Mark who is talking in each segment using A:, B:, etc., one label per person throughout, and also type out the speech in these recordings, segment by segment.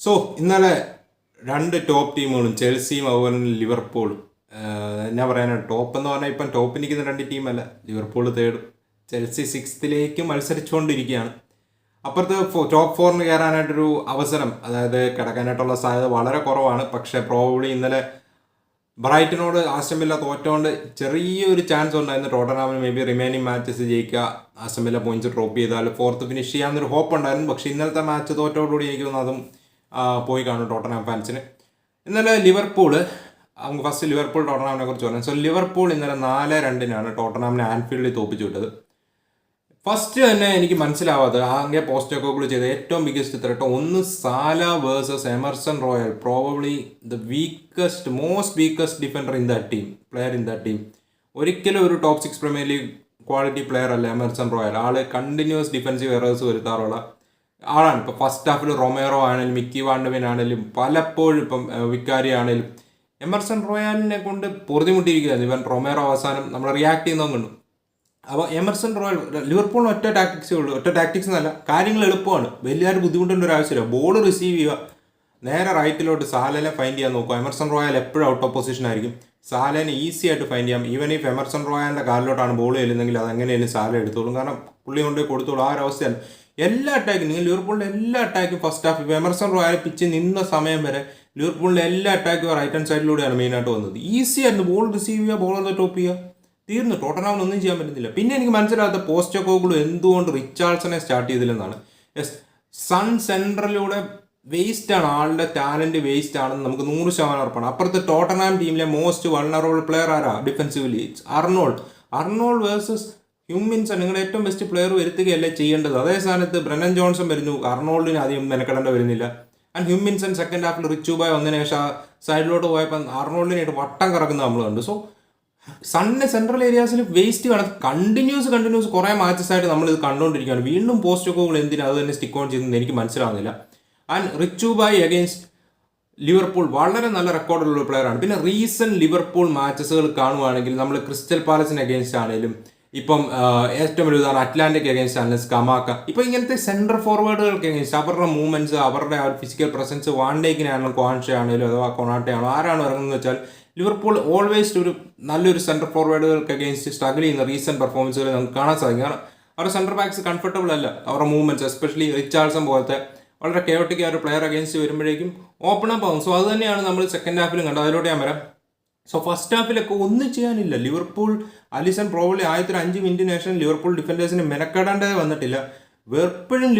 A: So ഇന്നലെ രണ്ട് top ടീമുകളും ചെൽസിയും അതുപോലെ തന്നെ ലിവർപൂളും എന്നാ പറയാനാണ് ടോപ്പ് എന്ന് പറഞ്ഞാൽ ഇപ്പം ടോപ്പ് നിൽക്കുന്ന രണ്ട് ടീമല്ല ലിവർപൂൾ തേർഡ് ചെൽസി സിക്സ്ത്തിലേക്ക് മത്സരിച്ചുകൊണ്ടിരിക്കുകയാണ്. അപ്പുറത്ത് ടോപ്പ് ഫോറിന് കയറാനായിട്ടൊരു അവസരം അതായത് കിടക്കാനായിട്ടുള്ള സാധ്യത വളരെ കുറവാണ്. പക്ഷേ പ്രോബ്ലി ഇന്നലെ ബ്രൈറ്റനോട് ആസ്റ്റമില്ല തോറ്റോണ്ട് ചെറിയൊരു ചാൻസ് ഉണ്ടായിരുന്നു. ടോട്ടനാമിന് മേ ബി റിമൈനിങ് മാച്ചസ് ജയിക്കുക ആസ്റ്റമില്ല പോയിന്റ്സ് ഡ്രോപ്പ് ചെയ്താൽ ഫോർത്ത് ഫിനിഷ് ചെയ്യാമെന്നൊരു ഹോപ്പ് ഉണ്ടായിരുന്നു. പക്ഷേ ഇന്നലത്തെ മാച്ച് തോറ്റോടുകൂടി എനിക്ക് തോന്നുന്നു അതും പോയി കാണും ടോട്ടനാം ഫാൻസിന്. ഇന്നലെ ലിവർപൂൾ നമുക്ക് ഫസ്റ്റ് ലിവർപൂൾ ടോട്ടനാമിനെ കുറിച്ച് പറയാം സോ ലിവർപൂൾ ഇന്നലെ നാല് രണ്ടിനാണ് ടോട്ടനാമിനെ ആൻഫീൽഡിൽ തോപ്പിച്ചു വിട്ടത് ഫസ്റ്റ് തന്നെ എനിക്ക് മനസ്സിലാവാതെ ആകെ പോസ്റ്റോക്കോകൾ ചെയ്ത ഏറ്റവും ബിഗ്ഗസ്റ്റ് ത്രെട്ട് ഒന്ന് Salah versus Emerson Royal probably the weakest most weakest defender in that team player in that team ഒരിക്കലും ഒരു top six Premier League quality player അല്ല എമർസൺ റോയൽ. ആൾ കണ്ടിന്യൂസ് ഡിഫൻസീവ് എറേഴ്സ് വരുത്താറുള്ള ആളാണ്. ഇപ്പൊ ഫസ്റ്റ് ഹാഫിൽ Romero ആണെങ്കിലും Mickey വാണ്ടവിൻ ആണെങ്കിലും പലപ്പോഴും ഇപ്പം വിക്കാരി ആണെങ്കിലും എമർസൺ റോയാലിനെ കൊണ്ട് പൊറുതിമുട്ടിയിരിക്കുകയാണ് ഇവൻ റൊമേറോ അവസാനം നമ്മൾ റിയാക്ട് ചെയ്യുന്നതും കണ്ടു. അപ്പോൾ എമർസൺ റോയൽ ലിവർപൂളിന് ഒറ്റ ടാക്ടിക്സേ ഉള്ളൂ. ഒറ്റ ടാക്ടിക്സ് എന്നല്ല കാര്യങ്ങൾ എളുപ്പമാണ്. വലിയ ബുദ്ധിമുട്ടേണ്ട ഒരു ആവശ്യമില്ല. ബോൾ റിസീവ് ചെയ്യുക. നേരെ റൈറ്റിലോട്ട് സാലനെ ഫൈൻഡ് ചെയ്യാൻ നോക്കുക. എമർസൺ റോയൽ എപ്പോഴും ഔട്ട് ഓഫ് പൊസിഷൻ ആയിരിക്കും. സാലനെ ഈസി ആയിട്ട് ഫൈൻഡ് ചെയ്യാം. ഈവൻ ഇഫ് എമർസൺ റോയലിന്റെ കാലിലോട്ടാണ് ബോൾ ചെല്ലുന്നെങ്കിൽ അത് എങ്ങനെയാലും സാല എടുത്തോളും. കാരണം പുള്ളി കൊണ്ട് കൊടുത്തോളും. ആ ഒരു അവസ്ഥയാണ്. എല്ലാ അറ്റാക്കും നിങ്ങൾ ലിവർപൂളിന്റെ എല്ലാ അറ്റാക്കും ഫസ്റ്റ് ഹാഫ് ഇപ്പോൾ എമർസൺ റോയൽ പിച്ച് നിന്ന സമയം വരെ ലിവർപൂളിന്റെ എല്ലാ അറ്റാക്കും റൈറ്റ് ഹാൻഡ് സൈഡിലൂടെയാണ് മെയിനായിട്ട് വന്നത്. ഈസി ആയിരുന്നു. ബോൾ റിസീവ് ചെയ്യുക ബോൾ ഒന്ന് ടോപ്പ് ചെയ്യുക. തീർന്നു. ടോട്ടനാമിന് ഒന്നും ചെയ്യാൻ പറ്റുന്നില്ല. പിന്നെ എനിക്ക് മനസ്സിലാകാത്ത പോസ്റ്റോക്കോകളും എന്തുകൊണ്ട് റിച്ചാർഡ്സനെ സ്റ്റാർട്ട് ചെയ്തില്ലെന്നാണ്. യെസ് സൺ സെൻട്രലിലൂടെ വേസ്റ്റ് ആണ്. ആളുടെ ടാലന്റ് വേസ്റ്റ് ആണെന്ന് നമുക്ക് നൂറ് ശതമാനം ഉറപ്പാണ്. അപ്പുറത്ത് ടോട്ടനാം ടീമിലെ മോസ്റ്റ് വൾണറബിൾ പ്ലെയർ ആരാ? ഡിഫൻസീവ്ലി അർണോൾഡ് അർണോൾഡ് വേഴ്സസ് ഹ്യൂമിൻസൺ നിങ്ങളുടെ ഏറ്റവും ബെസ്റ്റ് പ്ലെയർ വരുത്തുകയല്ലേ ചെയ്യേണ്ടത്? അതേ സ്ഥാനത്ത് ബ്രനൻ ജോൺസൺ വരുന്നു. അർണോൾഡിന് ആദ്യം മെനക്കെടേണ്ട വരുന്നില്ല. And ഹ്യൂമിൻസൺ second Hafil Richu bye വന്നതിന് ശേഷം സൈഡിലോട്ട് പോയപ്പോൾ അർണോൾഡിനായിട്ട് വട്ടം കറക്കുന്നത് നമ്മൾ കണ്ടു. സോ സണ്ണിന് സെൻട്രൽ ഏരിയാസിൽ വേസ്റ്റ് കാണാൻ കണ്ടിന്യൂസ് കണ്ടിന്യൂസ് കുറേ മാച്ചസ് ആയിട്ട് നമ്മൾ ഇത് കണ്ടുകൊണ്ടിരിക്കുകയാണ്. വീണ്ടും പോസ്റ്റ് ഒക്കെ എന്തിനാ? അത് തന്നെ സ്റ്റിക്ക് ഓൺ ചെയ്തെന്ന് എനിക്ക് മനസ്സിലാവുന്നില്ല. ആൻഡ് റിച്ചു ബായ് അഗെയിൻസ്റ്റ് ലിവർപൂൾ വളരെ നല്ല റെക്കോർഡുള്ള പ്ലെയറാണ് പിന്നെ റീസെന്റ് ലിവർപൂൾ മാച്ചസുകൾ കാണുവാണെങ്കിൽ നമ്മൾ ക്രിസ്റ്റൽ പാലസിന് അഗേൻസ്റ്റ് ആണെങ്കിലും ഇപ്പം ഏറ്റവും വലിയ ഉദാഹരണം അറ്റ്ലാന്റിക് എഗൈൻസ്റ്റ് ആണ് സ്കമാക്ക ഇപ്പൊ ഇങ്ങനത്തെ സെന്റർ ഫോർവേഡുകൾക്ക് അഗേൻസ്റ്റ് അവരുടെ മൂവ്മെന്റ്സ് അവരുടെ ആ ഫിസിക്കൽ പ്രസൻസ് വാണ്ടേക്കിനാണോ കോൺഷ ആണെങ്കിലും അഥവാ കൊണാട്ടെ ആണോ ആരാണ് ഇറങ്ങുന്നത് വെച്ചാൽ ലിവർപൂൾ ഓൾവേസ് ഒരു നല്ലൊരു സെന്റർ ഫോർവേഡുകൾക്ക് അഗേൻസ്റ്റ് സ്ട്രഗിൾ ചെയ്യുന്ന റീസെന്റ് പെർഫോമൻസുകൾ നമുക്ക് കാണാൻ സാധിക്കും. കാരണം അവരുടെ സെന്റർ ബാക്സ് കംഫർട്ടബിൾ അല്ല അവരുടെ മൂവ്മെന്റ്സ് എസ്പെഷ്യലി റിച്ചാർഡ്സൺ പോലത്തെ വളരെ കെയോട്ടിക് ആ ഒരു പ്ലെയർ അഗേൻസ്റ്റ് വരുമ്പോഴേക്കും ഓപ്പൺ അപ്പ് ആവും. സോ അത് തന്നെയാണ് നമ്മൾ സെക്കൻഡ് ഹാഫിലും കണ്ടത്. അതിലോട്ട് ഞാൻ വരാം. സോ ഫസ്റ്റ് ഹാഫിലൊക്കെ ഒന്നും ചെയ്യാനില്ല. ലിവർപൂൾ അലിസൺ പ്രോബ്ലി ആദ്യത്തെ അഞ്ച് മിനിറ്റിന് ശേഷം ലിവർപൂൾ ഡിഫൻഡേഴ്സിന് മെനക്കെടേണ്ടത് വന്നിട്ടില്ല. എപ്പോഴും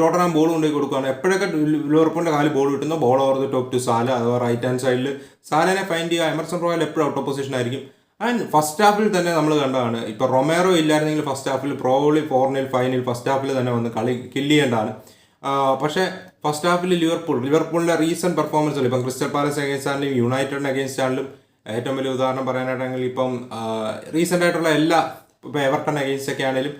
A: ടോട്ടറാൻ ബോൾ കൊണ്ടുപോയി കൊടുക്കുകയാണ്. എപ്പോഴൊക്കെ ലിവർപൂളിന്റെ കാൽ ball കിട്ടുന്നോ? Ball over the top to Salah അഥവാ റൈറ്റ് ഹാൻഡ് സൈഡിൽ സാലനെ ഫൈൻഡ് ചെയ്യുക. എമർസൺ റോയൽ എപ്പോഴും ഔട്ട് ഓഫ് പൊസിഷൻ ആയിരിക്കും. ആൻഡ് ഫസ്റ്റ് ഹാഫിൽ തന്നെ നമ്മൾ കണ്ടതാണ്. ഇപ്പോൾ റൊമേറോ ഇല്ലായിരുന്നെങ്കിൽ ഫസ്റ്റ് ഹാഫിൽ പ്രോബ്ലി ഫോറിനിൽ ഫൈനൽ ഫസ്റ്റ് ഹാഫിൽ തന്നെ വന്ന് കളി കില്ല് ചെയ്യേണ്ടതാണ്. പക്ഷേ ഫസ്റ്റ് ഹാഫിൽ ലിവർപൂൾ ലിവർപൂളിന്റെ റീസെന്റ് പെർഫോമൻസ് ഇപ്പം ക്രിസ്റ്റൽ പാലസ് അഗേൻസ്റ്റ് ആണെങ്കിലും യുണൈറ്റഡിന് അഗേൻസ്റ്റ് ആണെങ്കിലും ഏറ്റവും വലിയ ഉദാഹരണം പറയാനായിട്ടെങ്കിൽ ഇപ്പം റീസെന്റ് ആയിട്ടുള്ള എല്ലാ ഇപ്പം എവർട്ടൺ അഗേൻസ്റ്റ് ആണെങ്കിലും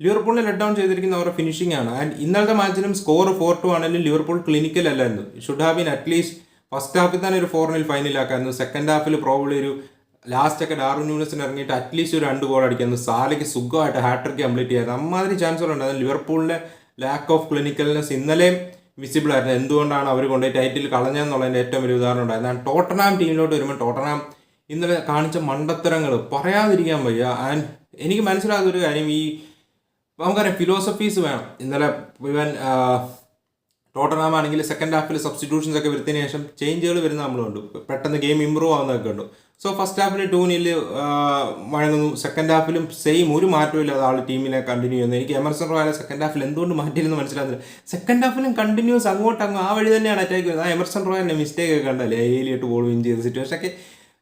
A: ലിവർപൂളിനെ ലെറ്റ് ഡൗൺ ചെയ്തിരിക്കുന്ന അവരുടെ ഫിനിഷിംഗ് ആണ്. ആൻഡ് ഇന്നലത്തെ മാച്ചിലും സ്കോർ ഫോർ ടു ആണെങ്കിലും ലിവർപൂൾ ക്ലിനിക്കൽ അല്ലായിരുന്നു. Should have been at least first ഹാഫിൽ തന്നെ ഒരു ഫോറിനിൽ ഫൈനലാക്കായിരുന്നു സെക്കൻഡ് ഹാഫിൽ പ്രോബ്ലി ഒരു ലാസ്റ്റ് ഒക്കെ ഡാർവിൻ ന്യൂനസിന് ഇറങ്ങിയിട്ട് അറ്റ്ലീസ്റ്റ് ഒരു രണ്ട് ഗോൾ അടിക്കുന്നു സാലയ്ക്ക് സുഖമായിട്ട് ഹാട്രിക് കംപ്ലീറ്റ് ചെയ്യാറ് അമ്മാതിരി ചാൻസുകളുണ്ടായിരുന്നു ലിവർപൂളിന്റെ ലാക്ക് ഓഫ് ക്ലിനിക്കൽനെസ് ഇന്നലെയും വിസിബിൾ ആയിരുന്നു. എന്തുകൊണ്ടാണ് അവർ കൊണ്ട് ടൈറ്റിൽ കളഞ്ഞെന്നുള്ളതിന്റെ ഏറ്റവും വലിയ ഉദാഹരണം ഉണ്ടായിരുന്നു ടോട്ടനാം ടീമിലോട്ട് വരുമ്പോൾ ടോട്ടനാം ഇന്നലെ കാണിച്ച മണ്ടത്തരങ്ങൾ പറയാതിരിക്കാൻ വയ്യ. ആൻഡ് എനിക്ക് മനസ്സിലാകുന്ന ഒരു കാര്യം ഈ നമുക്കറിയാം ഫിലോസഫീസ് വേണം. ഇന്നലെ ഇവൻ ടോട്ടനാം ആണെങ്കിൽ സെക്കൻഡ് ഹാഫിൽ സബ്സ്റ്റിറ്റ്യൂഷൻസ് ഒക്കെ വരുത്തിയതിനു ശേഷം ചേഞ്ചുകൾ വരുന്ന നമ്മൾ കണ്ടു. പെട്ടെന്ന് ഗെയിം ഇമ്പ്രൂവ് ആവുന്നതൊക്കെ കണ്ടു. സോ ഫസ്റ്റ് ഹാഫിൽ ടൂ നിൽ വഴങ്ങുന്നു. സെക്കൻഡ് ഹാഫിലും സെയിം ഒരു മാറ്റവും ഇല്ലാതെ ആൾ ടീമിനെ കണ്ടിന്യൂ ചെയ്യുന്നു എനിക്ക് എമർസൺ റോയലെ സെക്കൻഡ് ഹാഫിൽ എന്തുകൊണ്ട് മാറ്റിയിരുന്നു മനസ്സിലാകുന്നില്ല സെക്കൻഡ് ഹാഫിലും കണ്ടിന്യൂസ് അങ്ങോട്ട് അങ്ങ് ആ വഴി തന്നെയാണ് അറ്റാക്ക് വരുന്നത് ആ എമർസൺ റോയലിന്റെ മിസ്റ്റേക്ക് ഒക്കെ കണ്ടല്ലേ ഏലിയിട്ട് ബോൾ വിൻ ചെയ്ത സിറ്റുവേഷൻ ഒക്കെ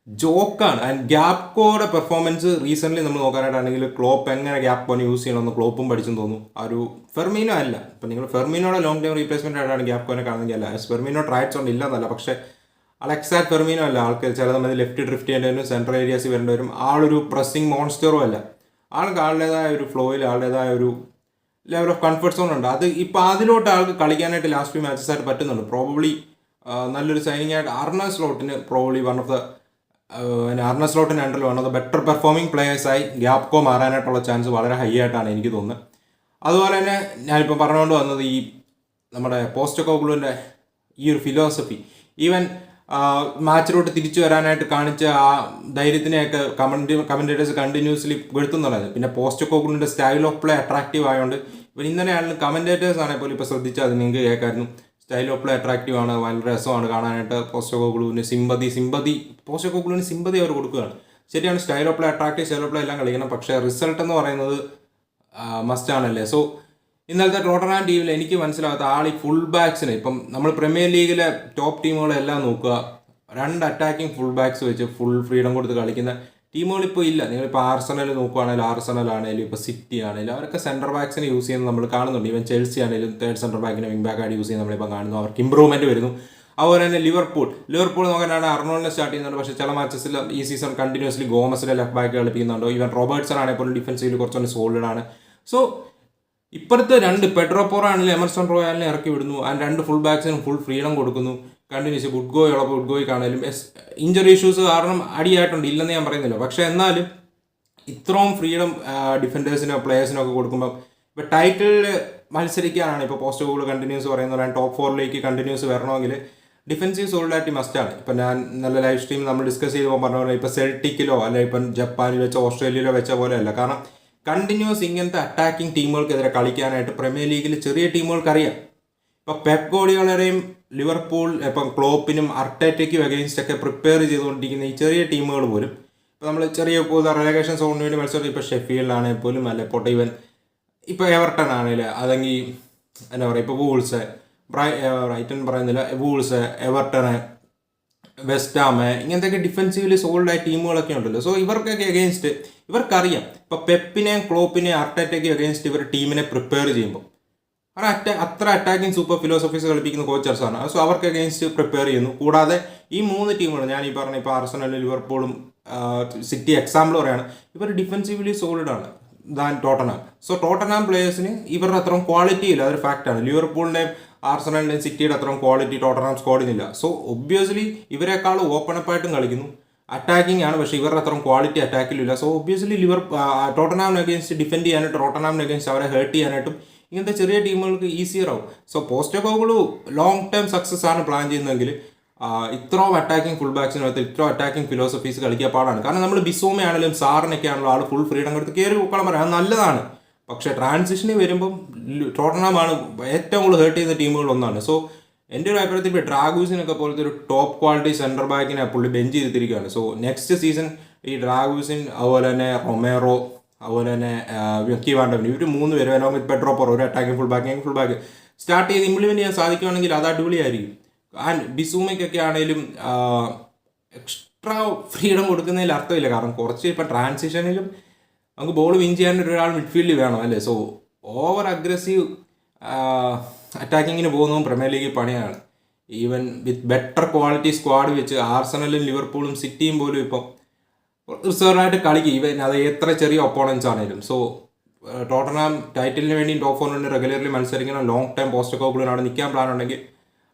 A: ജോക്കാണ് ആൻഡ് ഗ്യാപ് കോയുടെ പെർഫോമൻസ് റീസെന്റ്ലി നമ്മൾ നോക്കാനായിട്ടാണെങ്കിൽ ക്ലോപ്പ് എങ്ങനെ ഗ്യാപ് കോനെ യൂസ് ചെയ്യണമെന്ന് ക്ലോപ്പും പഠിച്ചെന്ന് തോന്നുന്നു. ആ ഒരു ഫെർമീനോ അല്ല. ഇപ്പം നിങ്ങൾ ഫെർമീനോടെ ലോങ് ടൈം റീപ്ലേസ്മെന്റ് ആയിട്ടാണ് ഗ്യാപ്കോനെ കാണുന്നെങ്കിൽ അല്ല. ഫെർമീനോ ട്രൈറ്റ്സ് ഉണ്ട് ഇല്ലെന്നല്ല. പക്ഷേ അലക്സാറ്റ് ഫെർമീനോ അല്ല ആൾക്ക് ചില സമയത്ത് ലെഫ്റ്റ് ഡ്രിഫ്റ്റ് ചെയ്യേണ്ടി വരും സെൻട്രൽ ഏരിയാസ് വരേണ്ടി വരും ആളൊരു പ്രസ്സിംഗ് മോൺസ്റ്ററും അല്ല. ആൾക്ക് ആളുടേതായ ഒരു ഫ്ലോയിൽ ആളുടേതായ ഒരു ലെവൽ ഓഫ് കംഫർട്ട് സോൺ ഉണ്ട്. അത് ഇപ്പോൾ അതിലോട്ട് ആൾക്ക് കളിക്കാനായിട്ട് ലാസ്റ്റ് ഫ്യൂ മാച്ചസ് ആയിട്ട് പറ്റുന്നുണ്ട് പ്രോബ്ലി നല്ലൊരു സൈനിങ് ആയിട്ട് Arne സ്ലോട്ടിന് probably one of the Arne സ്ലോട്ടിന് under one of the better performing പ്ലേയേഴ്സായി Gakpo മാറാനായിട്ടുള്ള ചാൻസ് വളരെ ഹൈ ആയിട്ടാണ് എനിക്ക് തോന്നുന്നത്. അതുപോലെ തന്നെ ഞാനിപ്പോൾ പറഞ്ഞുകൊണ്ട് വന്നത് ഈ നമ്മുടെ പോസ്റ്റ് കോഗ്ലുവിന്റെ ഈ ഒരു ഫിലോസഫി ഈവൻ മാച്ചിലോട്ട് തിരിച്ചു വരാനായിട്ട് കാണിച്ച ആ ധൈര്യത്തിനെയൊക്കെ കമന്റ് കമന്റേറ്റേഴ്സ് കണ്ടിന്യൂസ്ലി വെളുത്തുന്നുള്ളത്. പിന്നെ പോസ്റ്റ് കോക്കുളിന്റെ സ്റ്റൈൽ ഓഫ് പ്ലേ അട്രാക്റ്റീവ് ആയതുകൊണ്ട് ഇവർ ഇന്നലെ ആണെങ്കിലും കമന്റേറ്റേഴ്സ് ആണെങ്കിൽ പോലും ഇപ്പോൾ ശ്രദ്ധിച്ചാൽ അത് നിങ്ങൾക്ക് കേൾക്കായിരുന്നു സ്റ്റൈൽ ഓഫ് പ്ലേ അട്രാക്റ്റീവ് ആണ് വളരെ രസമാണ് കാണാനായിട്ട്. പോസ്റ്റ് കോക്കുളുവിന് സിമ്പതി സിമ്പതി പോസ്റ്റ് കോക്കുളുവിന് സിമ്പതി അവർ കൊടുക്കുകയാണ്. ശരിയാണ് style of play attractive style of play എല്ലാം കളിക്കണം. പക്ഷേ റിസൾട്ട് എന്ന് പറയുന്നത് മസ്റ്റ് ആണല്ലേ? സോ ഇന്നലത്തെ ടോട്ടനാം ടീമിൽ എനിക്ക് മനസ്സിലാകാത്ത ആൾ ഈ ഫുൾ ബാക്സിന് ഇപ്പം നമ്മൾ പ്രീമിയർ ലീഗിലെ ടോപ്പ് ടീമുകളെല്ലാം നോക്കുക. രണ്ട് അറ്റാക്കിംഗ് ഫുൾ ബാക്സ് വെച്ച് ഫുൾ ഫ്രീഡം കൊടുത്ത് കളിക്കുന്ന ടീമുകൾ ഇപ്പോൾ ഇല്ല. നിങ്ങളിപ്പോൾ ആർസണൽ നോക്കുകയാണെങ്കിൽ ആർസണൽ ആണെങ്കിലും ഇപ്പോൾ സിറ്റി ആണെങ്കിലും അവരൊക്കെ സെന്റർ ബാക്സിനെ യൂസ് ചെയ്യുന്നത് നമ്മൾ കാണുന്നുണ്ട്. ഇവൻ ചെൽസി ആണെങ്കിലും തേർഡ് സെന്റർ ബാക്കിനെ വിങ് ബാക്ക് ആയിട്ട് യൂസ് ചെയ്യുന്നത് നമ്മളിപ്പോൾ കാണുന്നു. അവർക്ക് ഇമ്പ്രൂവ്മെന്റ് വരുന്നു. അതുപോലെ തന്നെ ലിവർപൂൾ ലിവർപൂൾ നോക്കാനാണ് അർണോളിനെ സ്റ്റാർട്ട് ചെയ്യുന്നുണ്ട് പക്ഷേ ചില മാച്ചസിൽ ഈ സീസൺ കണ്ടിന്യൂസ്ലി ഗോമസിലെ ലെഫ്റ്റ് ബാക്ക് കളിപ്പിക്കുന്നുണ്ടോ? ഇവൻ റോബർട്ട്സൺ ആണെങ്കിൽ പോലും ഡിഫൻസീവിൽ കുറച്ചുകൂടി സോൾഡ് ആണ്. സോ ഇപ്പോഴത്തെ രണ്ട് പെട്രോ പോറ ആണെങ്കിലും എമർസൺ റോയാലിനെ ഇറക്കി വിടുന്നു. ആൻഡ് രണ്ട് ഫുൾ ബാക്സിനും ഫുൾ ഫ്രീഡം കൊടുക്കുന്നു. കണ്ടിന്യൂസ് ഗുഡ് ഗോയ് ഉള്ളപ്പോൾ ഗുഡ് ഗോയ്ക്ക് ആണെങ്കിലും ഇഞ്ചറി ഇഷ്യൂസ് കാരണം അടിയായിട്ടുണ്ട്. ഇല്ലെന്ന് ഞാൻ പറയുന്നില്ല. പക്ഷേ എന്നാലും ഇത്രയും ഫ്രീഡം ഡിഫൻഡേഴ്സിനോ പ്ലേയേഴ്സിനോ ഒക്കെ കൊടുക്കുമ്പോൾ ഇപ്പോൾ ടൈറ്റിൽ മത്സരിക്കാനാണ് ഇപ്പോൾ പോസ്റ്റ് ഗോൾ കണ്ടിന്യൂസ് പറയുന്ന ടോപ്പ് ഫോറിലേക്ക് കണ്ടിന്യൂസ് വരണമെങ്കിൽ ഡിഫൻസീവ് സോളിഡാരിറ്റി മസ്റ്റാണ് ഇപ്പം ഞാൻ നല്ല ലൈവ് സ്ട്രീം നമ്മൾ ഡിസ്കസ് ചെയ്തപ്പോൾ പറഞ്ഞ പോലെ ഇപ്പോൾ സെൽറ്റിക്കിലോ അല്ലെ ഇപ്പം ജപ്പാനിൽ വെച്ചോ ഓസ്ട്രേലിയയിലോ വെച്ച പോലെയല്ല കാരണം കണ്ടിന്യൂസ് ഇങ്ങനത്തെ അറ്റാക്കിംഗ് ടീമുകൾക്കെതിരെ കളിക്കാനായിട്ട് പ്രീമിയർ ലീഗിൽ ചെറിയ ടീമുകൾക്ക് അറിയാം ഇപ്പൊ പെപ് ഗോളികളെയും ലിവർപൂൾ ഇപ്പം ക്ലോപ്പിനും അർട്ടേറ്റയ്ക്കും അഗെയിൻസ്റ്റ് ഒക്കെ പ്രിപ്പയർ ചെയ്തുകൊണ്ടിരിക്കുന്ന ഈ ചെറിയ ടീമുകൾ പോലും ഇപ്പോൾ നമ്മൾ ചെറിയ റെലഗേഷൻ സോണിന് വേണ്ടി മത്സരം ഇപ്പോൾ ഷെഫീൽഡാണെങ്കിൽ പോലും അല്ലെ പോട്ടെ ഇവൻ ഇപ്പൊ എവർട്ടൺ ആണെങ്കിൽ അതെങ്കിൽ എന്താ പറയുക ഇപ്പോൾ വൂൾസ് ബ്രൈറ്റൺ പറയുന്നില്ല വൂൾസ് എവർട്ടണ് വെസ്റ്റാമ് ഇങ്ങനത്തെയൊക്കെ ഡിഫെൻസീവിൽ സോൾഡ് ആയ ടീമുകളൊക്കെ ഉണ്ടല്ലോ. സോ ഇവർക്കൊക്കെ അഗേൻസ്റ്റ് ഇവർക്കറിയാം. ഇപ്പൊ പെപ്പിനെയും ക്ലോപ്പിനെയും അർട്ടറ്റയ്ക്കും അഗേൻസ്റ്റ് ഇവർ ടീമിനെ പ്രിപ്പയർ ചെയ്യുമ്പോൾ അവർ അറ്റ അത്ര അറ്റാക്കിംഗ് സൂപ്പർ ഫിലോസഫീസ് കളിപ്പിക്കുന്ന കോച്ചേഴ്സാണ് സോ അവർക്ക് അഗേൻസ്റ്റ് പ്രിപ്പയർ ചെയ്യുന്നു. കൂടാതെ ഈ മൂന്ന് ടീമുകൾ ഞാൻ ഈ പറഞ്ഞ ഇപ്പോൾ ആർസണൽ ലിവർപൂളും സിറ്റി എക്സാമ്പിൾ പറയാണ്. ഇവർ ഡിഫെൻസീവ്ലി ആണ് ദാൻ ടോട്ടനാം സോ ടോട്ടനാം പ്ലേയേഴ്സിന് ഇവരുടെ അത്രയും ക്വാളിറ്റി ഇല്ല. അതൊരു ഫാക്റ്റാണ് ലിവർപൂളിന്റെയും ആർസണലിന്റെയും സിറ്റിയുടെ അത്രയും ക്വാളിറ്റി ടോട്ടനാം സ്ക്വാഡിനില്ല സോ ഒബ്വിയസ്ലി ഇവരെക്കാൾ ഓപ്പൺ അപ്പ് ആയിട്ടും കളിക്കുന്നു. അറ്റാക്കിംഗ് ആണ് പക്ഷേ ഇവരുടെ അത്രയും ക്വാളിറ്റി അറ്റാക്കിലില്ല സോ ഒബ്വിയസ്ലി ലിവർ ടോട്ടനാമിന് അഗേൻസ്റ്റ് ഡിഫെൻഡ് ചെയ്യാനായിട്ട് ടോട്ടനാമിന് അഗേൻസ്റ്റ് അവരെ ഹേർട്ട് ചെയ്യാനായിട്ടും ഇങ്ങനത്തെ ചെറിയ ടീമുകൾക്ക് ഈസിയർ ആവും. So Postecoglou long term success ആണ് പ്ലാൻ ചെയ്യുന്നതെങ്കിൽ ഇത്രയും അറ്റാക്കിംഗ് ഫുൾ ബാക്സിനകത്ത് ഇത്രയും അറ്റാക്കിംഗ് ഫിലോസഫീസ് കളിക്കാൻ പാടാണ്. കാരണം നമ്മൾ ബിസോമയാണെങ്കിലും സാറിനൊക്കെ ആണല്ലോ ആൾ ഫുൾ ഫ്രീഡം കൊടുത്ത് കയറി കുളം പറയാം. അത് നല്ലതാണ്. പക്ഷേ ട്രാൻസിഷനിൽ വരുമ്പം ടോട്ടനാമാണ് ഏറ്റവും കൂടുതൽ ഹേർട്ട് ചെയ്യുന്ന ടീമുകൾ ഒന്നാണ്. സോ എന്റെ ഒരു അഭിപ്രായത്തിൽ ഇപ്പോൾ ഡ്രാഗൂസിനൊക്കെ പോലത്തെ ഒരു ടോപ്പ് ക്വാളിറ്റി സെന്റർ ബാക്കിനെ പുള്ളി ബെഞ്ച് ചെയ്തിരിക്കുകയാണ് സോ നെക്സ്റ്റ് സീസൺ ഈ ഡ്രാഗൂസിൻ അതുപോലെ തന്നെ റൊമേറോ അതുപോലെ തന്നെ വ്യക്തി വാണ്ടവൻ ഇവർ മൂന്ന് പേര് അലോങ് വിത്ത് പോർ ഒരു attacking full backing full back start ചെയ്ത് ഇംപ്ലിമെന്റ് ചെയ്യാൻ സാധിക്കുകയാണെങ്കിൽ അത് അടിപൊളിയായിരിക്കും. ആൻഡ് ബിസൂമയ്ക്കൊക്കെ ആണെങ്കിലും എക്സ്ട്രാ ഫ്രീഡം കൊടുക്കുന്നതിൽ അർത്ഥമില്ല. കാരണം കുറച്ച് ഇപ്പം ട്രാൻസിഷനിലും നമുക്ക് ബോൾ വിൻ ചെയ്യാൻ ഒരാൾ മിഡ്ഫീൽഡിൽ വേണം അല്ലേ? സോ ഓവർ അഗ്രസീവ് അറ്റാക്കിങ്ങിന് പോകുന്നതും പ്രീമിയർ ലീഗിൽ പണിയാണ്. Even with better quality squad വെച്ച് ആർസണലും ലിവർപൂളും സിറ്റിയും പോലും ഇപ്പം റിസർവായിട്ട് കളിക്കും. ഈവൻ അത് എത്ര ചെറിയ ഒപ്പോണൻസ് ആണെങ്കിലും സോ ടോട്ടനാം ടൈറ്റിലിന് വേണ്ടി ടോപ്പ് ഫോറിന് റെഗുലർലി മത്സരിക്കണം. ലോങ് ടൈം പോസ്റ്റ് അവിടെ നിൽക്കാൻ പ്ലാൻ ഉണ്ടെങ്കിൽ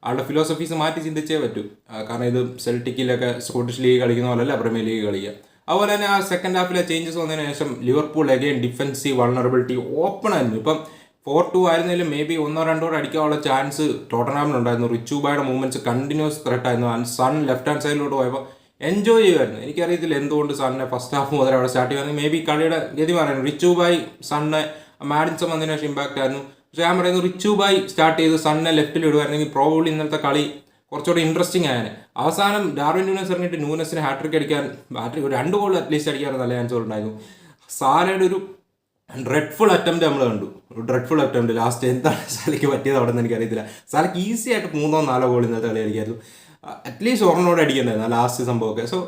A: ആളുടെ ഫിലോസഫീസ് മാറ്റി ചിന്തിച്ചേ പറ്റൂ. കാരണം ഇത് സെൽറ്റിക്കിലൊക്കെ സ്കോട്ടിഷ് ലീഗ് കളിക്കുന്ന പോലെയല്ല പ്രീമിയർ ലീഗ് കളിക്കുക. അതുപോലെ തന്നെ ആ സെക്കൻഡ് ഹാഫിലെ ചേഞ്ചസ് വന്നതിന് ശേഷം Liverpool again defensive vulnerability open ആയിരുന്നു. ഇപ്പം ഫോർ ടു ആയിരുന്നെങ്കിലും മേ ബി ഒന്നോ രണ്ടോ അടിക്കാനുള്ള ചാൻസ് ടോട്ടനാമിനുണ്ടായിരുന്നു റിച്ചുബായുടെ മൂവ്മെന്റ്സ് കണ്ടിന്യൂസ് ത്രെട്ട് ആയിരുന്നു. സൺ ലെഫ്റ്റ് ഹാൻഡ് സൈഡിലോട്ട് പോയപ്പോൾ എൻജോയ് ചെയ്യുമായിരുന്നു. എനിക്കറിയത്തില്ല എന്തുകൊണ്ട് സണ്ണിനെ ഫസ്റ്റ് ഹാഫ് മുതൽ അവിടെ സ്റ്റാർട്ട് ചെയ്യുന്നത് മേ ബി കളിയുടെ ഗതി പറയുന്നു റിച്ചുബായ് സണ്ണ് മാഡിൻസൺ വന്നതിന് ശേഷം ഇമ്പാക്റ്റ് ആയിരുന്നു. പക്ഷേ ഞാൻ പറയുന്നത് റിച്ചുബായ് സ്റ്റാർട്ട് ചെയ്ത് സണ്ണിനെ ലെഫ്റ്റിൽ ഇടുമായിരുന്നെങ്കിൽ പ്രോബ്ലി ഇന്നത്തെ കളി കുറച്ചുകൂടി ഇൻട്രസ്റ്റിംഗ് ആയാലും അവസാനം ഡാർവിൻ ന്യൂനസ് ഇറങ്ങിയിട്ട് ന്യൂനസിന് ഹാട്രിക് അടിക്കാൻ ബാറ്ററി ഒരു രണ്ട് ഗോൾ അറ്റ്ലീസ്റ്റ് അടിക്കാൻ നല്ല ചാൻസ് ഉണ്ടായിരുന്നു സാലയുടെ ഒരു ഡ്രെഡ്ഫുൾ അറ്റംപ്റ്റ് നമ്മൾ കണ്ടു. ഡ്രെഡ്ഫുൾ അറ്റംപ്റ്റ് ലാസ്റ്റ് എന്താണ് സാലയ്ക്ക് പറ്റിയത് അവിടെ നിന്ന് എനിക്കറിയത്തില്ല. സാലയ്ക്ക് ഈസി ആയിട്ട് മൂന്നോ നാലോ ഗോൾ ഇന്നത്തെ കളി അടിക്കായിരുന്നു. അറ്റ്ലീസ്റ്റ് ഒരെണ്ണോട് അടിക്കണ്ടായിരുന്നു ലാസ്റ്റ് സംഭവമൊക്കെ. സോ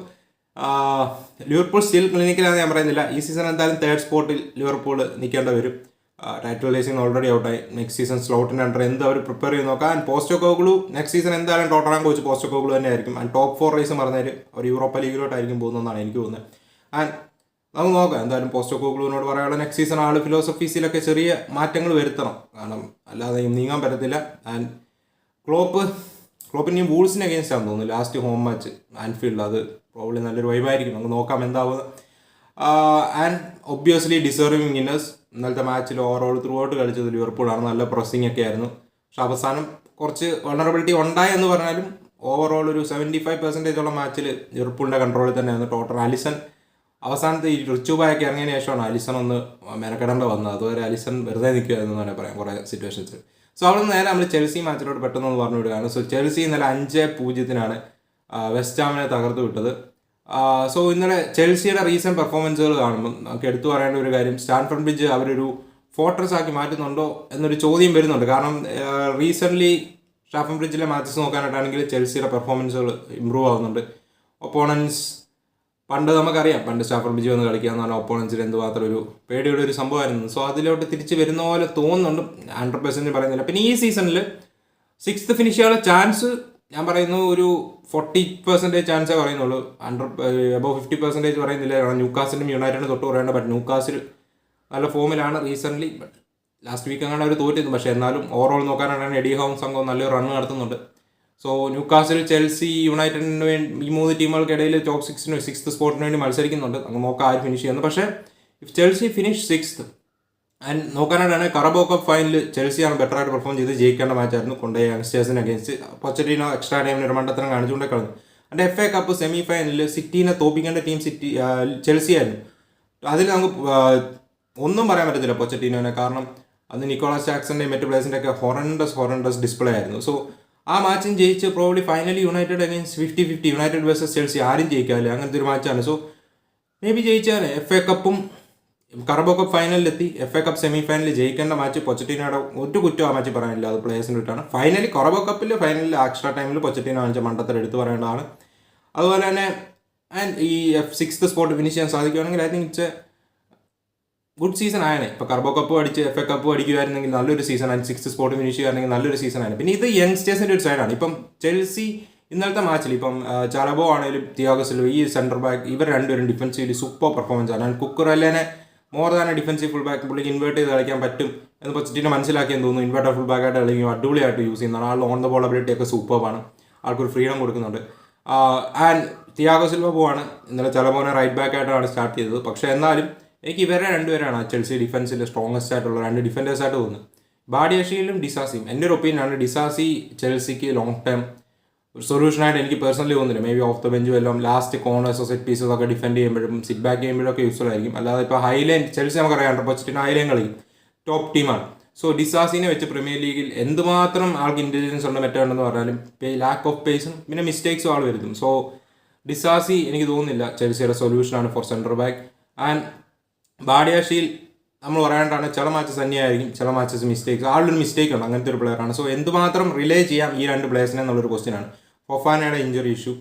A: ലിവർപൂൾ സ്റ്റിൽ ക്ലിനിക്കിലാണ് ഞാൻ പറയുന്നില്ല. ഈ സീസൺ എന്തായാലും തേർഡ് സ്പോട്ടിൽ ലിവർപൂൾ നിൽക്കേണ്ടി വരും. ടൈറ്റിൽ റേസിംഗ് ഓൾറെഡി ഔട്ടായി നെക്സ്റ്റ് സീസൺ സ്ലോട്ടിന് അണ്ടർ എന്ത് അവർ പ്രിപ്പയർ ചെയ്ത് നോക്കാം. And Postecoglou next season Tottenham ടോട്ടറാം coach Postecoglou തന്നെ ആയിരിക്കും ആൻഡ് ടോപ്പ് ഫോർ റേസ് പറഞ്ഞാൽ അവർ യൂറോപ്പ ലീഗിലോട്ടായിരിക്കും പോകുന്നതെന്നാണ് എനിക്ക് തോന്നുന്നത്. ആൻഡ് നമുക്ക് നോക്കാം. എന്തായാലും പോസ്റ്റോ കോഗ്ലുവിനോട് പറയാനുള്ള നെക്സ്റ്റ് സീസൺ ആൾ ഫിലോസഫീസിലൊക്കെ ചെറിയ മാറ്റങ്ങൾ വരുത്തണം. കാരണം അല്ലാതെ നീങ്ങാൻ പറ്റത്തില്ല. ആൻഡ് ക്ലോപ്പ് ക്ലോപ്പിനെയും വൂൾസിന് അഗേൻസ്റ്റ് ആണെന്ന് തോന്നുന്നു. ലാസ്റ്റ് ഹോം മാച്ച് ആൻഫീൽഡ് അത് പ്രോബ്ലി നല്ലൊരു വൈബായിരിക്കും നമുക്ക് നോക്കാം എന്താവുന്നത് ആൻഡ് ഒബ്വിയസ്ലി ഡിസേർവിങ് വിന്നേഴ്സ് ഇന്നലത്തെ മാച്ചിൽ ഓവറോൾ ത്രൂ ഔട്ട് കളിച്ചത് ലിവർപൂളാണ് നല്ല പ്രസ്സിംഗ് ഒക്കെ ആയിരുന്നു. പക്ഷെ അവസാനം കുറച്ച് വൾണറബിലിറ്റി ഉണ്ടായി എന്ന് പറഞ്ഞാലും ഓവറോൾ ഒരു സെവന്റി ഫൈവ് പെർസെന്റേജോളം മാച്ചിൽ ലിവർപൂളിന്റെ കൺട്രോളിൽ തന്നെയായിരുന്നു ടോട്ടൽ അലിസൺ അവസാനത്തെ ഈ റിച്ചുബായൊക്കെ ഇറങ്ങിയതിന് ശേഷമാണ് അലിസൺ ഒന്ന് മെനക്കെടേണ്ട വന്നത്. അതുവരെ അലിസൺ വെറുതെ നിൽക്കുമായിരുന്നു എന്ന് പറയാം കുറേ സിറ്റുവേഷൻസിൽ സോ അവിടെ നിന്ന് നേരെ നമ്മൾ ചെൽസി മാച്ചിലോട്ട് പെട്ടെന്ന് പറഞ്ഞു വിടുകയാണ് സോ ചെൽസി ഇന്നലെ അഞ്ച് പൂജ്യത്തിനാണ് വെസ്റ്റ് ഹാമിനെ തകർത്ത് വിട്ടത്. സോ ഇന്നലെ ചെൽസിയുടെ റീസെന്റ് പെർഫോമൻസുകൾ കാണുമ്പോൾ നമുക്ക് എടുത്തു പറയേണ്ട ഒരു കാര്യം സ്റ്റാൻഫോർഡ് ബ്രിഡ്ജ് അവരൊരു ഫോർട്രസ് ആക്കി മാറ്റുന്നുണ്ടോ എന്നൊരു ചോദ്യം വരുന്നുണ്ട്. കാരണം റീസെന്റ്ലി സ്റ്റാഫൻ ബ്രിഡ്ജിലെ മാച്ചസ് നോക്കാനായിട്ടാണെങ്കിൽ ചെൽസിയുടെ പെർഫോമൻസുകൾ ഇമ്പ്രൂവ് ആവുന്നുണ്ട്. ഒപ്പോണൻസ് പണ്ട് നമുക്കറിയാം പണ്ട് സ്റ്റാഫർ ബ്രിഡ്ജ് വന്ന് കളിക്കുക എന്ന് പറഞ്ഞാൽ ഒപ്പോണൻസിൽ എന്തുമാത്രം ഒരു പേടിയുടെ ഒരു സംഭവമായിരുന്നു. സോ അതിലോട്ട് തിരിച്ച് വരുന്ന പോലെ തോന്നുന്നുണ്ട്. ഹൺഡ്രഡ് പെർസെന്റ് പറയുന്നില്ല പിന്നെ ഈ സീസണിൽ സിക്സ്ത് ഫിനിഷ് ചെയ്യാനുള്ള ചാൻസ് ഞാൻ പറയുന്നു ഒരു ഫോർട്ടി പെർസെന്റേജ് ചാൻസേ പറയുന്നുള്ളൂ. ഹൺഡ്രഡ് അബവ് ഫിഫ്റ്റി പെർസെന്റേജ് പറയുന്നില്ല കാരണം ന്യൂക്കാസിലും യുണൈറ്റഡിനും തൊട്ട് പറയേണ്ട ബട്ട് ന്യൂക്കാസിൽ നല്ല ഫോമിലാണ് റീസെന്റ്ലി ബട്ട് ലാസ്റ്റ് വീക്ക് അങ്ങനെ അവർ തോറ്റിരുന്നു. പക്ഷേ എന്നാലും ഓവറോൾ നോക്കാനാണെങ്കിൽ എഡി ഹോം സംഘം നല്ലൊരു റൺ നടത്തുന്നുണ്ട്. സോ ന്യൂക്കാസിൽ ചെൽസി യുണൈറ്റഡിന് വേണ്ടി ഈ മൂന്ന് ടീമുകൾക്കിടയിൽ ടോപ്പ് സിക്സിന് സിക്സ്ത് സ്പോട്ടിന് വേണ്ടി മത്സരിക്കുന്നുണ്ട്. അങ്ങ് നോക്കാം ആര് ഫിനിഷ് ചെയ്യുന്നത് പക്ഷേ if Chelsea finish sixth and നോക്കാനായിട്ടാണ് Carabao cup final ചെൽസിയാണ് ബെറ്റർ ആയിട്ട് പെർഫോം ചെയ്ത് ജയിക്കേണ്ട മാച്ചായിരുന്നു കൊണ്ടുപോയി യങ്സ്റ്റേഴ്സിന് അഗേൻസ്റ്റ് പൊച്ചറ്റീനോ എക്സ്ട്രാ ടൈമിന് ഒരു മണ്ടത്തരം കാണിച്ചുകൊണ്ടേ കളഞ്ഞു. And F A cup semi ഫൈനലിൽ സിറ്റീനെ തോപ്പിക്കേണ്ട ടീം സിറ്റി ചെൽസി ആയിരുന്നു. അതിൽ നമുക്ക് ഒന്നും പറയാൻ പറ്റത്തില്ല പൊച്ചറ്റീനോനെ കാരണം അത് നിക്കോളാസ് ജാക്സന്റെ മറ്റു പ്ലേയേഴ്സിന്റെ ഒക്കെ ഹൊറൻഡസ് ഹൊറൻഡസ് ഡിസ്പ്ലേ ആയിരുന്നു. സോ ആ മാച്ചും ജയിച്ച് probably finally United against fifty fifty United versus Chelsea ആരും ജയിക്കാറില്ല. അങ്ങനത്തെ ഒരു മാച്ചാണ് സോ മേ ബി ജയിച്ചാൽ എഫ് എ കപ്പും കറബോ കപ്പ് ഫൈനലിലെത്തി എഫ് എ കപ്പ് സെമി ഫൈനലിൽ ജയിക്കേണ്ട മാച്ച് പൊച്ചറ്റീനോയുടെ ഒരു കുറ്റം ആ മാച്ച് പറയാനില്ല. അത് പ്ലേയേഴ്സിന്റെ വിട്ടാണ് ഫൈനലി കറബോ കപ്പിൽ ഫൈനലിൽ എക്സ്ട്രാ ടൈമിൽ പൊച്ചറ്റീനോ കാണിച്ച മണ്ടത്തിൽ എടുത്തു പറയേണ്ടതാണ്. അതുപോലെ തന്നെ ആൻഡ് ഈ എഫ് സിക്സ്ത് സ്പോട്ട് ഫിനിഷ് ചെയ്യാൻ സാധിക്കുകയാണെങ്കിൽ I think it's a good season ആയാണ് ഇപ്പോൾ കർബോ കപ്പ് അടിച്ച് എഫ് എ കപ്പ് അടിക്കുമായിരുന്നെങ്കിൽ നല്ലൊരു സീസൺ ആണ് സിക്സ് സ്പോട്ട് ഫിനിഷ് ചെയ്യുകയാണെങ്കിൽ നല്ലൊരു സീസൺ ആണ് പിന്നെ ഇത് യങ്സ്റ്റേഴ്സിന്റെ ഒരു സൈഡാണ് ഇപ്പം ചെൽസി ഇന്നലത്തെ മാച്ചിൽ ഇപ്പം ചലബോ ആണെങ്കിലും തിയാഗസിലോ ഈ സെന്റർ ബാക്ക് ഇവർ രണ്ടുപേരും ഡിഫൻസീവ്ലി സൂപ്പർ പെർഫോമൻസ് ആണ്. കുക്കുറല്ലേനെ more than defensive full back പുള്ളിക്ക് ഇൻവേർട്ട് ചെയ്ത് കളിക്കാൻ പറ്റും എന്ന് പച്ചിട്ടിനെ മനസ്സിലാക്കിയെന്ന് തോന്നുന്നു. ഇൻവേർട്ടർ ഫുൾ ബാക്ക് ആയിട്ട് കളിക്കും അടിപൊളിയായിട്ട് യൂസ് ചെയ്യുന്നതാണ്. ആൾ ഓൺ ദ ബോൾ അബിലിറ്റി ഒക്കെ സൂപ്പറാണ് ആൾക്കൊരു ഫ്രീഡം കൊടുക്കുന്നുണ്ട്. ആൻഡ് തിയാഗോ സിൽവ പോവാണ്. ഇന്നലെ ചലബോനെ റൈറ്റ് ബാക്ക് ആയിട്ടാണ് സ്റ്റാർട്ട് ചെയ്തത്. പക്ഷേ എന്നാലും എനിക്ക് ഇവരെ രണ്ടുപേരാണ് ചെൽസി ഡിഫൻസിൽ സ്ട്രോങ്സ്റ്റ് ആയിട്ടുള്ള രണ്ട് ഡിഫൻഡേഴ്സ് ആയിട്ട് തോന്നുന്നു ബാഡിയഷിയിലും ഡിസാസിയും. എന്റെ ഒരു ഒപ്പീനിയനാണ് ഡിസാസി ചെൽസിക്ക് ലോങ് ടൈം ഒരു സൊല്യൂഷനായിട്ട് എനിക്ക് പേഴ്സണലി തോന്നുന്നില്ല. Maybe off the bench എല്ലാം ലാസ്റ്റ് കോർണേഴ്സോ സെറ്റ് പീസസ് ഒക്കെ ഡിഫെൻഡ് ചെയ്യുമ്പോഴും സിറ്റ് ബാക്ക് ചെയ്യുമ്പോഴും ഒക്കെ യൂസ്ഫുൾ ആയിരിക്കും. അല്ലാതെ ഇപ്പോൾ ഹൈലൈൻ ചെൽസി നമുക്കറിയാം പൊച്ചിട്ടിന് ഹൈലൈൻ കളിക്കും ടോപ്പ് ടീമാണ് സോ ഡിസാസിനെ വെച്ച് പ്രീമിയർ ലീഗിൽ എന്തുമാത്രം ആൾക്ക് ഇന്റലിജൻസ് ഉണ്ട് മറ്റുണ്ടെന്ന് പറഞ്ഞാലും ലാക്ക് ഓഫ് പേസും പിന്നെ മിസ്റ്റേക്സും ആൾ വരുത്തും. സോ ഡിസാസി എനിക്ക് തോന്നുന്നില്ല ചെൽസിയുടെ സൊല്യൂഷനാണ് ഫോർ സെന്റർ ബാക്ക് ആൻഡ് ബാഡിയാഷിയിൽ നമ്മൾ പറയാണ്ടാണ് ചില മാച്ചസ് തന്നെയായിരിക്കും ചില മാച്ചസ് മിസ്റ്റേക്ക് ആളൊരു മിസ്റ്റേക്ക് ഉണ്ട് അങ്ങനത്തെ ഒരു പ്ലെയറാണ് സോ എന്തുമാത്രം റിലേ ചെയ്യാം ഈ രണ്ട് പ്ലേയേഴ്സിനെ എന്നുള്ളൊരു ക്വസ്റ്റ്യൻ ആണ്. ഫൊഫാനയുടെ ഇഞ്ചുറി ഇഷ്യൂ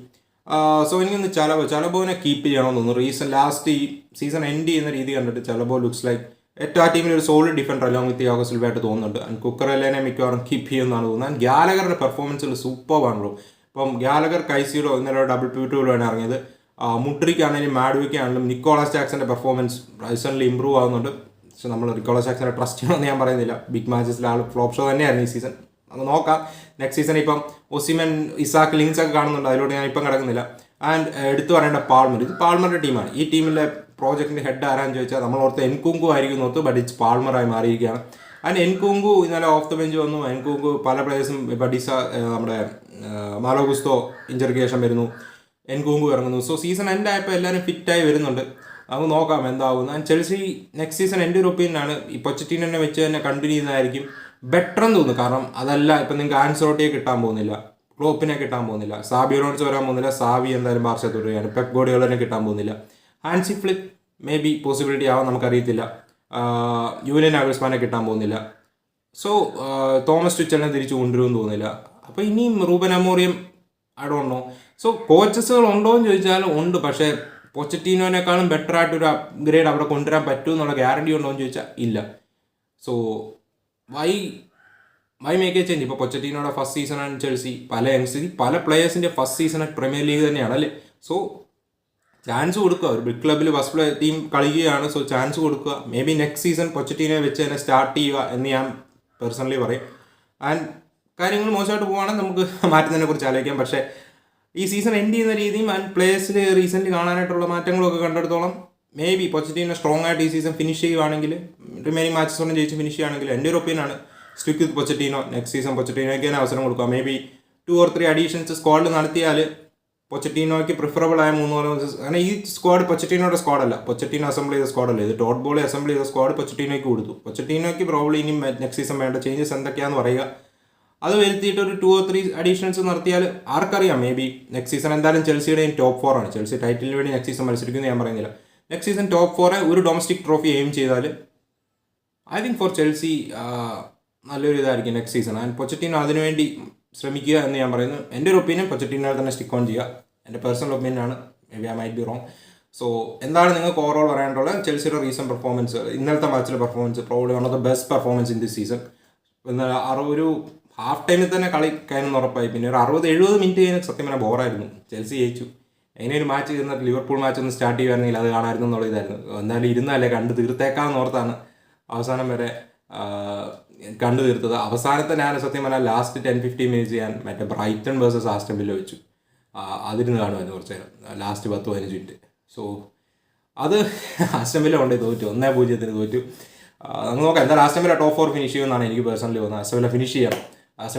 A: സോ എനിക്കൊന്ന് ചലബോ ചലബോനെ കീപ്പ് ചെയ്യണമെന്ന് തോന്നുന്നു. റീസൺ ലാസ്റ്റ് ഈ സീസൺ എൻഡ് ചെയ്യുന്ന രീതി കണ്ടിട്ട് ചലബോ ലുക്സ് ലൈക്ക് ഏറ്റവും ആ ടീമിൽ ഒരു സോളിഡ് ഡിഫൻഡർ അലോങ് വിത്ത് യോഗ സിൽവായിട്ട് തോന്നുന്നുണ്ട്. ആൻഡ് കുക്കറല്ലേനെ മിക്കവാറും കീപ്പ് ചെയ്യുമെന്നാണ് തോന്നുന്നത്. ആൻഡ് ഗ്യാലഗറുടെ പെർഫോമൻസിൽ സൂപ്പർ ആണല്ലോ ഇപ്പം ഗ്യാലഗർ കൈസിയുടെ ഇന്നലെ ഡബിൾ പ്യൂട്ടുകളാണ് ഇറങ്ങിയത്. മുട്രിക്കാണെങ്കിലും മാഡ്വിക്കാണെങ്കിലും നിക്കോളാസ് ജാക്സന്റെ പെർഫോമൻസ് റൈസണിൽ ഇമ്പ്രൂവ് ആവുന്നുണ്ട്. പക്ഷെ നമ്മൾ റിക്കോളർ ജാക്സനെ ട്രസ്റ്റ് ചെയ്യണമെന്ന് ഞാൻ പറയുന്നില്ല. ബിഗ് മാച്ചസിൽ ആൾ ഫ്ലോപ്പ് ഷോ തന്നെയായിരുന്നു ഈ സീസൺ നമുക്ക് നോക്കാം. നെക്സ്റ്റ് സീസൺ ഇപ്പം ഒസിമൻ ഇസാക്ക് ലിങ്സ് ഒക്കെ കാണുന്നുണ്ട്. അതിലൂടെ ഞാൻ ഇപ്പം കിടക്കുന്നില്ല. ആൻഡ് എടുത്തു പറയേണ്ട പാൾമർ ഇത് പാൾമറിന്റെ ടീമാണ്. ഈ ടീമിലെ പ്രോജക്റ്റിന്റെ ഹെഡ് ആരാന്ന് ചോദിച്ചാൽ നമ്മൾ ഓർത്ത് എൻകുങ്കു ആയിരിക്കും ഓർത്ത് ബട്ട് ഇറ്റ്സ് പാൾമറായി മാറിയിരിക്കുകയാണ്. ആൻഡ് എൻകുങ്കു ഇന്നലെ ഓഫ് ദ ബെഞ്ച് വന്നു. എൻകുങ്കു പല പ്ലേയേഴ്സും ഇപ്പം ഡിസ നമ്മുടെ നമ്മുടെ മാലോഗുസ്തോ ഇഞ്ചറിക്ക് വരുന്നു. എൻകുങ്കു ഇറങ്ങുന്നു. സോ സീസൺ എൻഡ് ആയപ്പോൾ എല്ലാവരും ഫിറ്റായി വരുന്നുണ്ട്. നമുക്ക് നോക്കാം എന്താവും. ആൻഡ് ചെൽസി നെക്സ്റ്റ് സീസൺ എന്റെ ഒരു ഒപ്പീനിയനാണ് ഈ പൊച്ചറ്റീനെ വെച്ച് തന്നെ കണ്ടിന്യൂ ചെയ്യുന്നതായിരിക്കും ബെറ്റർ എന്ന് തോന്നുന്നു. കാരണം അതല്ല ഇപ്പം നിങ്ങൾക്ക് ആൻസറോട്ടിയെ കിട്ടാൻ പോകുന്നില്ല. ക്ലോപ്പിനെ കിട്ടാൻ പോകുന്നില്ല. സാബി റോൺസ് വരാൻ പോകുന്നില്ല. സാവി എന്തായാലും ബാർഷ തുടരുകയാണ്. പെപ് ഗോഡിയോളിനെ കിട്ടാൻ പോകുന്നില്ല. Hansi Flick may be possibility ആവാൻ നമുക്കറിയത്തില്ല. യൂനിയൻ ആഗസ്മാനെ കിട്ടാൻ പോകുന്നില്ല. സോ തോമസ് ടുച്ചലിനെ തിരിച്ചു കൊണ്ടുവരുമെന്ന് തോന്നുന്നില്ല. അപ്പോൾ ഇനിയും റൂബൻ അമോറിയം അടോണോ സോ കോച്ചസുകൾ ഉണ്ടോ എന്ന് ചോദിച്ചാൽ ഉണ്ട്. പക്ഷേ പൊച്ചറ്റീനോനേക്കാളും ബെറ്റർ ആയിട്ടൊരു അപ്ഗ്രേഡ് അവിടെ കൊണ്ടുവരാൻ പറ്റുമോ എന്നുള്ള ഗ്യാരണ്ടി ഉണ്ടോ എന്ന് ചോദിച്ചാൽ ഇല്ല. So why why make a change ഇപ്പോൾ പൊച്ചറ്റീനോടെ ഫസ്റ്റ് സീസൺ ആണ് ചെൽസി പല യങ്സ്റ്റേഴ്സ് പല പ്ലേയേഴ്സിന്റെ ഫസ്റ്റ് സീസൺ പ്രീമിയർ ലീഗ് തന്നെയാണ് അല്ലേ? സോ ചാൻസ് കൊടുക്കുക. ഒരു ബിഗ് ക്ലബിൽ ഫസ്റ്റ് പ്ലേ ടീം കളിക്കുകയാണ്. സോ ചാൻസ് കൊടുക്കുക. മേ ബി നെക്സ്റ്റ് സീസൺ പൊച്ചറ്റീനെ വെച്ച് തന്നെ സ്റ്റാർട്ട് ചെയ്യുക എന്ന് ഞാൻ പേഴ്സണലി പറയും. ആൻഡ് കാര്യങ്ങൾ മോശമായിട്ട് പോവുകയാണെങ്കിൽ നമുക്ക് മാറ്റുന്നതിനെ കുറിച്ച് ആലോചിക്കാം. പക്ഷേ ഈ സീസൺ എൻഡ് ചെയ്യുന്ന രീതിയും ആൻഡ് പ്ലേയേഴ്സിൽ റീസെന്റ് കാണാനായിട്ടുള്ള മാറ്റങ്ങളൊക്കെ കണ്ടെടുത്തോളം മേ ബി പൊച്ചറ്റീനെ സ്ട്രോങ് ആയിട്ട് ഈ സീസൺ ഫിനിഷ് ചെയ്യുവാണെങ്കിൽ റിമൈനിങ് മാച്ചസ് ഒന്നും ജയിച്ച് ഫിനിഷ് ചെയ്യുകയാണെങ്കിൽ എന്റെ ഒരു ഒപ്പീനിയനാണ് stick with Pochettino next season പൊച്ചറ്റീനോയ്ക്ക് തന്നെ അവസരം കൊടുക്കുക maybe two or three additions സ്ക്വാഡിൽ നടത്തിയാൽ പൊച്ചറ്റീനോയ്ക്ക് പ്രിഫറബിൾ ആയ മൂന്ന് കാരണം ഈ സ്ക്വാഡ് പൊച്ചറ്റീനോയുടെ സ്ക്വാഡല്ല പൊച്ചറ്റീനോ അസംബിൾ ചെയ്ത സ്ക്വാഡല്ല ഇത് ടോട്ട് ബോളി അസംബിൾ ചെയ്ത സ്ക്വാഡ് പൊച്ചറ്റീനോയ്ക്ക് കൊടുത്തു. പൊച്ചറ്റീനോയ്ക്ക് പ്രോബ്ലം ഇനി നെക്സ്റ്റ് സീസൺ വേണ്ട. ചേഞ്ചസ് എന്തൊക്കെയാണെന്ന് പറയുക. അത് വരുത്തിയിട്ട് ഒരു ടു ഓർ ത്രീ അഡീഷൻസ് നടത്തിയാൽ ആർക്കറിയാം? മേ ബി നെക്സ്റ്റ് സീസൺ എന്തായാലും ചെൽസിയുടെയും ടോപ്പ് ഫോർ ആണ്. ചെൽസി ടൈറ്റിലിന് വേണ്ടി നെക്സ്റ്റ് സീസൺ മത്സരിക്കുന്നു ഞാൻ പറയുന്നില്ല. നെക്സ്റ്റ് സീസൺ ടോപ്പ് ഫോറെ ഒരു ഡൊമസ്റ്റിക് ട്രോഫി എയിം ചെയ്താൽ ഐ തിങ്ക് ഫോർ ചെൽസി നല്ലൊരു ഇതായിരിക്കും നെക്സ്റ്റ് സീസൺ ആൻഡ് പൊച്ചട്ടീൻ അതിനുവേണ്ടി ശ്രമിക്കുക എന്ന് ഞാൻ പറയുന്നു. എന്റെ ഒരു ഒപ്പീനിയൻ പൊച്ചട്ടീനാൽ തന്നെ സ്റ്റിക്ക് ഓൺ ചെയ്യുക. എന്റെ പേഴ്സണൽ ഒപ്പീനിയൻ ആണ്. Maybe I might be wrong so എന്താണ് നിങ്ങൾക്ക് ഓവറോൾ പറയാനുള്ളത്? ചെൽസിയുടെ റീസെന്റ് പെർഫോമൻസ് ഇന്നലത്തെ മാച്ചിലെ performance probably one of the best performance in this season എന്നാൽ ആ ഒരു ഹാഫ് ടൈമിൽ തന്നെ കളി കഴിഞ്ഞെന്ന് ഉറപ്പായി. പിന്നെ ഒരു അറുപത് എഴുപത് മിനിറ്റ് കഴിഞ്ഞ് സത്യം പറഞ്ഞാൽ ബോറായിരുന്നു ചെൽസി ജയിച്ചു. അങ്ങനെ ഒരു മാച്ച് ഇരുന്നിട്ട് ലിവർപൂൾ മാച്ച് ഒന്ന് സ്റ്റാർട്ട് ചെയ്യുമായിരുന്നെങ്കിൽ അത് കാണാമായിരുന്നു എന്നുള്ള ഇതായിരുന്നു. എന്നാലും ഇരുന്നല്ലേ കണ്ട് തീർത്തേക്കാന്ന് ഓർത്താണ് അവസാനം വരെ കണ്ടു തീർത്തത്. അവസാനത്തെ ഞാൻ സത്യം പറഞ്ഞാൽ ലാസ്റ്റ് ടെൻ ഫിഫ്റ്റീൻ മിനിറ്റ്സ് ഞാൻ മറ്റേ ബ്രൈറ്റൺ വേഴ്സസ് ആസ്റ്റൻ വില്ല വെച്ചു. അതിരുന്ന് കാണുമായിരുന്നു കുറച്ച് നേരം. ലാസ്റ്റ് പത്ത് പതിനഞ്ച് മിനിറ്റ് സോ അത് ആസ്റ്റൻ വില്ല കൊണ്ടേ തോറ്റു. ഒന്നേ പൂജ്യത്തിന് തോറ്റു. നമുക്ക് നോക്കാം. എന്തായാലും Aston Villa top four finish ചെയ്യുമെന്നാണ് എനിക്ക് പേഴ്സണലി തോന്നുന്നത്. ആസ്റ്റൻ വില്ല ഫിനിഷ് ചെയ്യണം.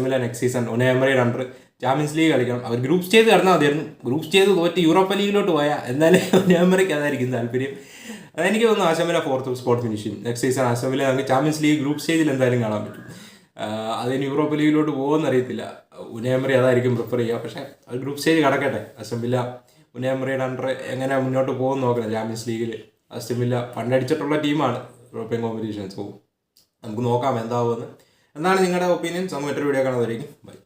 A: വില്ല നെക്സ്റ്റ് സീസൺ ഒനേമറയുടെ അണ്ടർ ചാമ്പ്യൻസ് ലീഗ് കളിക്കണം. അവർ ഗ്രൂപ്പ് സ്റ്റേജ് കടന്നാൽ മതിയായിരുന്നു ഗ്രൂപ്പ് സ്റ്റേജ് തോറ്റ് യൂറോപ്പ ലീഗിലോട്ട് പോയാൽ എന്നാലേ ഒനേമറയ്ക്ക് അതായിരിക്കും താല്പര്യം. അതെനിക്ക് തോന്നുന്നു ആസമില fourth spot finish next season ആസമില നമുക്ക് ചാമ്പ്യൻസ് ലീഗ് ഗ്രൂപ്പ് സ്റ്റേജിൽ എന്തായാലും കാണാൻ പറ്റും. അതിന് യൂറോപ്പ് ലീഗിലോട്ട് പോകുമെന്ന് അറിയത്തില്ല. ഉനേമറി അതായിരിക്കും പ്രിഫർ ചെയ്യുക. പക്ഷേ അത് ഗ്രൂപ്പ് സ്റ്റേജ് കടക്കട്ടെ. അസ്റ്റംബില്ല ഉനേമറിയുടെ അണ്ടർ എങ്ങനെ മുന്നോട്ട് പോകുമെന്ന് നോക്കണം ചാമ്പ്യൻസ് ലീഗിൽ അസ്റ്റംബില്ല ഫണ്ടടിച്ചിട്ടുള്ള ടീമാണ് യൂറോപ്യൻ കോമ്പറ്റീഷൻ സോ നമുക്ക് നോക്കാം എന്താവുമെന്ന്. എന്താണ് നിങ്ങളുടെ ഒപ്പീനിയൻ സോ മറ്റൊരു വീഡിയോ കാണാതായിരിക്കും. ബൈ